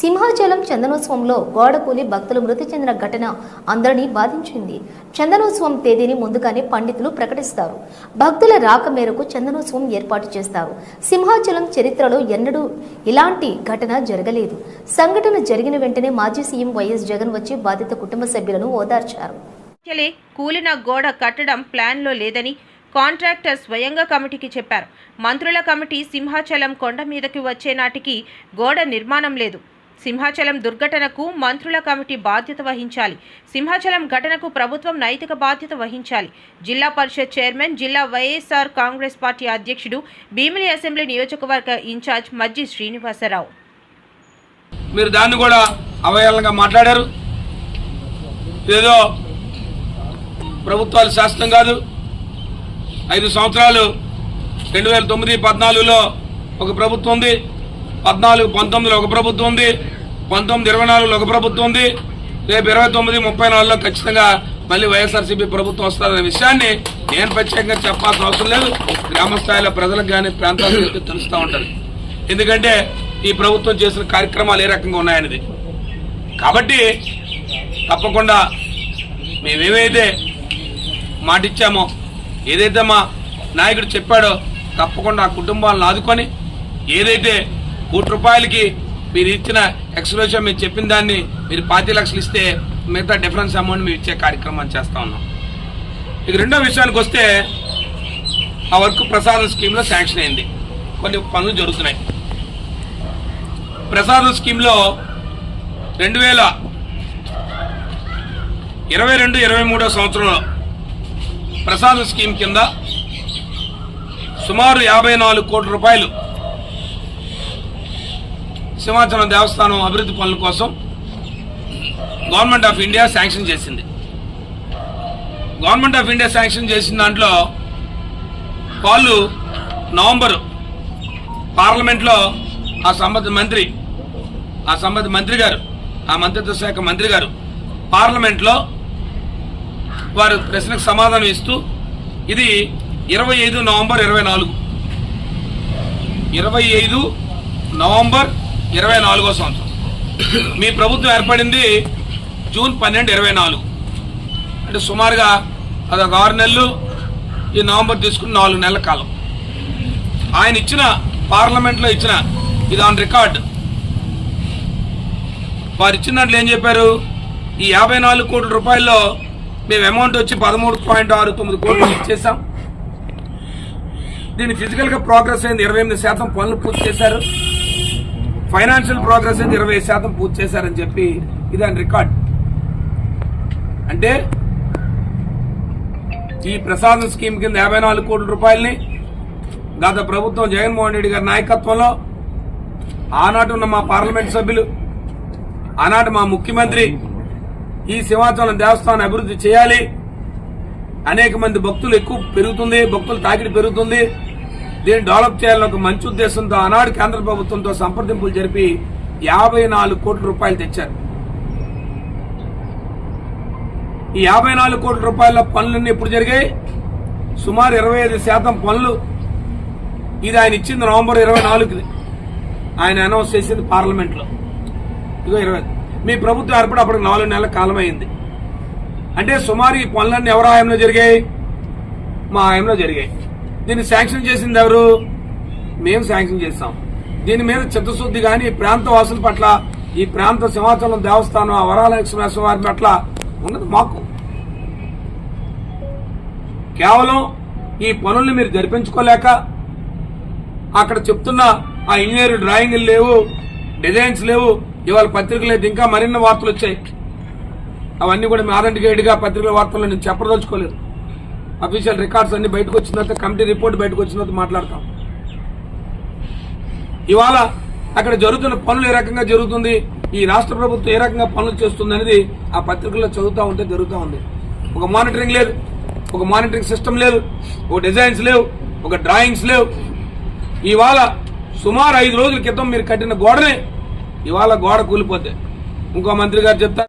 సింహాచలం చందనోత్సవంలో గోడ కూలి భక్తులు మృతి చెందిన ఘటన అందరినీ బాధించింది. చందనోత్సవం తేదీని ముందుగానే పండితులు ప్రకటిస్తారు. భక్తుల రాక మేరకు చందనోత్సవం ఏర్పాటు చేస్తారు. సింహాచలం చరిత్రలో ఎన్నడూ ఇలాంటి ఘటన జరగలేదు. సంఘటన జరిగిన వెంటనే మాజీ సీఎం వైఎస్ జగన్ వచ్చి బాధిత కుటుంబ సభ్యులను ఓదార్చారు. చలే కూలిన గోడ కట్టడం ప్లాన్లో లేదని కాంట్రాక్టర్ స్వయంగా కమిటీకి చెప్పారు. మంత్రుల కమిటీ సింహాచలం కొండ మీదకి వచ్చే నాటికి గోడ నిర్మాణం లేదు. సింహాచలం దుర్ఘటనకు మంత్రుల కమిటీ బాధ్యత వహించాలి. సింహాచలం ఘటనకు ప్రభుత్వం నైతిక బాధ్యత వహించాలి. జిల్లా పరిషత్ చైర్మన్ జిల్లా Y S R Congress party అధ్యక్షుడు భీమిలి అసెంబ్లీ నియోజకవర్గ ఇన్ఛార్జ్ మజ్జి శ్రీనివాసరావు. మీరు దాన్ని కూడా అవహేళనగా మాట్లాడారు. ఏదో ప్రభుత్వాలు శాస్త్రం కాదు. ఐదు సంవత్సరాలు రెండు వేల తొమ్మిది పద్నాలుగులో ఒక ప్రభుత్వం ఉంది. పద్నాలుగు పంతొమ్మిదిలో ఒక ప్రభుత్వం ఉంది. పంతొమ్మిది ఇరవై నాలుగులో ఒక ప్రభుత్వం ఉంది. రేపు ఇరవై తొమ్మిది ముప్పై నాలుగులో ఖచ్చితంగా మళ్ళీ వైఎస్ఆర్సీపీ ప్రభుత్వం వస్తుందనే విషయాన్ని నేను ప్రత్యేకంగా చెప్పాల్సిన అవసరం లేదు. గ్రామ స్థాయిలో ప్రజలకు కానీ ప్రాంతాలకు తెలుస్తూ ఉంటుంది. ఎందుకంటే ఈ ప్రభుత్వం చేసిన కార్యక్రమాలు ఏ రకంగా ఉన్నాయనేది. కాబట్టి తప్పకుండా మేమేమైతే మాటిచ్చామో ఏదైతే మా నాయకుడు చెప్పాడో తప్పకుండా ఆ కుటుంబాలను ఆదుకొని ఏదైతే కోటి రూపాయలకి మీరు ఇచ్చిన ఎక్స్ప్రెషన్ మీరు చెప్పిన దాన్ని మీరు పాతి లక్షలు ఇస్తే మిగతా డిఫరెన్స్ అమౌంట్ మేము ఇచ్చే కార్యక్రమం చేస్తా ఉన్నాం. ఇక రెండో విషయానికి వస్తే ఆ వర్క్ ప్రసాదం స్కీమ్లో శాంక్షన్ అయింది. కొన్ని పనులు జరుగుతున్నాయి. ప్రసాదం స్కీమ్లో రెండు వేల ఇరవై రెండు ఇరవై మూడో సంవత్సరంలో ప్రసాదం స్కీమ్ కింద సుమారు యాభై నాలుగు కోట్ల రూపాయలు సింహాచలం దేవస్థానం అభివృద్ధి పనుల కోసం గవర్నమెంట్ ఆఫ్ ఇండియా శాంక్షన్ చేసింది. గవర్నమెంట్ ఆఫ్ ఇండియా శాంక్షన్ చేసిన దాంట్లో వాళ్ళు నవంబర్ పార్లమెంట్లో ఆ సంబంధ మంత్రి ఆ సంబంధ మంత్రి గారు ఆ మంత్రిత్వ శాఖ మంత్రి గారు పార్లమెంట్లో వారు ప్రశ్నకు సమాధానం ఇస్తూ ఇది ఇరవై ఐదు నవంబర్ ఇరవై నాలుగు. ఇరవై ఐదు నవంబర్ ఇరవై నాలుగో సంవత్సరం. మీ ప్రభుత్వం ఏర్పడింది జూన్ పన్నెండు ఇరవై నాలుగు. అంటే సుమారుగా అదొక ఆరు నెలలు ఈ నవంబర్ తీసుకుని నాలుగు నెలల కాలం. ఆయన ఇచ్చిన పార్లమెంట్లో ఇచ్చిన ఇది ఆన్ రికార్డ్ వారు ఇచ్చిన దాంట్లో ఏం చెప్పారు? ఈ యాభై నాలుగు కోట్ల రూపాయల్లో మేము అమౌంట్ వచ్చి పదమూడు పాయింట్ ఆరు తొమ్మిది కోట్లు ఇచ్చేసాం దీని ఫిజికల్గా ప్రోగ్రెస్ అయింది. ఇరవై ఎనిమిది శాతం పనులు పూర్తి చేశారు. ఫైనాన్షియల్ ప్రోగ్రెస్ అయితే ఇరవై శాతం పూర్తి చేశారని చెప్పి ఇది ఆయన రికార్డ్. అంటే ఈ ప్రసాదం స్కీమ్ కింద యాభై నాలుగు కోట్ల రూపాయలని గత ప్రభుత్వం జగన్మోహన్ రెడ్డి గారి నాయకత్వంలో ఆనాటి ఉన్న మా పార్లమెంట్ సభ్యులు ఆనాటి మా ముఖ్యమంత్రి ఈ సింహాచలం దేవస్థానం అభివృద్ధి చేయాలి. అనేక మంది భక్తులు ఎక్కువ పెరుగుతుంది భక్తుల తాకిడి పెరుగుతుంది. దీన్ని డెవలప్ చేయాలని ఒక మంచి ఉద్దేశంతో ఆనాడు కేంద్ర ప్రభుత్వంతో సంప్రదింపులు జరిపి యాభై నాలుగు కోట్ల రూపాయలు తెచ్చారు. ఈ యాభై నాలుగు కోట్ల రూపాయల పనులన్నీ ఎప్పుడు జరిగాయి? సుమారు ఇరవై ఐదు శాతం పనులు ఇది ఆయన ఇచ్చింది నవంబర్ ఇరవై నాలుగుది ఆయన అనౌన్స్ చేసింది పార్లమెంట్లో ఇదిగో ఇరవై మీ ప్రభుత్వం ఏర్పడి అప్పటికి నాలుగు నెలల కాలం అయింది అంటే సుమారు ఈ పనులన్నీ ఎవరు ఆయంలో జరిగాయి? మా ఆయంలో జరిగాయి. దీన్ని శాంక్షన్ చేసింది ఎవరు? మేము శాంక్షన్ చేస్తాం. దీని మీద చిత్తశుద్ధి కానీ ఈ ప్రాంత వాసుల పట్ల ఈ ప్రాంత సింహాచలం దేవస్థానం ఆ వరాల వారి పట్ల ఉన్నది మాకు. కేవలం ఈ పనుల్ని మీరు జరిపించుకోలేక అక్కడ చెప్తున్న ఆ ఇంజనీర్ డ్రాయింగ్లు లేవు డిజైన్స్ లేవు ఇవాళ పత్రికలు అయితే ఇంకా మరిన్ని వార్తలు వచ్చాయి. అవన్నీ కూడా మీ ఆథెంటికేట్గా పత్రికల వార్తల్లో నేను చెప్పదలుచుకోలేదు. అఫీషియల్ రికార్డ్స్ అన్ని బయటకు వచ్చిన తర్వాత కమిటీ రిపోర్ట్ బయటకు వచ్చిన తర్వాత మాట్లాడతాం. ఇవాళ అక్కడ జరుగుతున్న పనులు ఏ రకంగా జరుగుతుంది ఈ రాష్ట్ర ప్రభుత్వం ఏ రకంగా పనులు చేస్తుంది అనేది ఆ పత్రికల్లో చదువుతూ ఉంటే జరుగుతూ ఉంది. ఒక మానిటరింగ్ లేదు ఒక మానిటరింగ్ సిస్టమ్ లేదు ఒక డిజైన్స్ లేవు ఒక డ్రాయింగ్స్ లేవు. ఇవాళ సుమారు ఐదు రోజుల క్రితం మీరు కట్టిన గోడనే ఇవాళ గోడ కూలిపోతే. ఇంకో మంత్రి గారు చెప్తారు